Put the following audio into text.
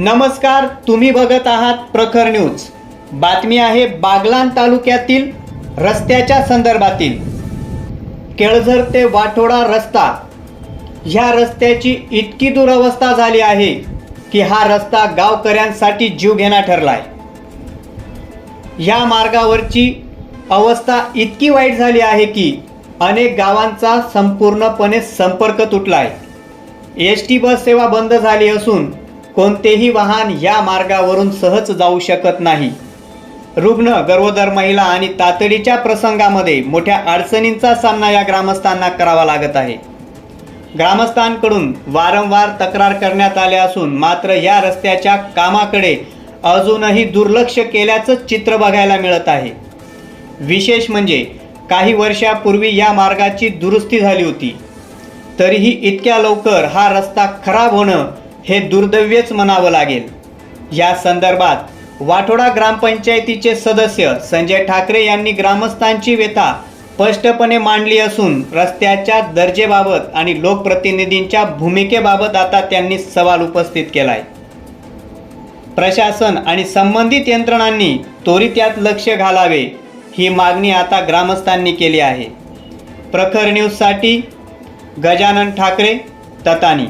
नमस्कार तुम्ही बघत आहात प्रखर न्यूज. बातमी आहे बागलाण तालुक्यातील रस्त्याच्या संदर्भातील. केळझर ते वाठोडा रस्ता. ह्या रस्त्याची इतकी दुरवस्था झाली आहे की हा रस्ता गावकऱ्यांसाठी जीव ठरला ठरलाय. ह्या मार्गावरची अवस्था इतकी वाईट झाली आहे की अनेक गावांचा संपूर्णपणे संपर्क तुटलाय. एस टी बस सेवा बंद झाली असून कोणतेही वाहन या मार्गावरून सहज जाऊ शकत नाही. रुग्ण गर्भोदर महिला आणि तातडीच्या प्रसंगामध्ये मोठ्या अडचणींचा सामना या ग्रामस्थांना करावा लागत आहे. ग्रामस्थांकडून वारंवार तक्रार करण्यात आल्या असून मात्र या रस्त्याच्या कामाकडे अजूनही दुर्लक्ष केल्याचं चित्र बघायला मिळत आहे. विशेष म्हणजे काही वर्षापूर्वी या मार्गाची दुरुस्ती झाली होती. तरीही इतक्या लवकर हा रस्ता खराब होणं हे दुर्दैव्यच म्हणावं लागेल. या संदर्भात वाठोडा ग्रामपंचायतीचे सदस्य संजय ठाकरे यांनी ग्रामस्थांची व्यथा स्पष्टपणे मांडली असून रस्त्याच्या दर्जेबाबत आणि लोकप्रतिनिधींच्या भूमिकेबाबत आता त्यांनी सवाल उपस्थित केलाय. प्रशासन आणि संबंधित यंत्रणांनी त्वरित्यात लक्ष घालावे ही मागणी आता ग्रामस्थांनी केली आहे. प्रखर न्यूजसाठी गजानन ठाकरे ततानी.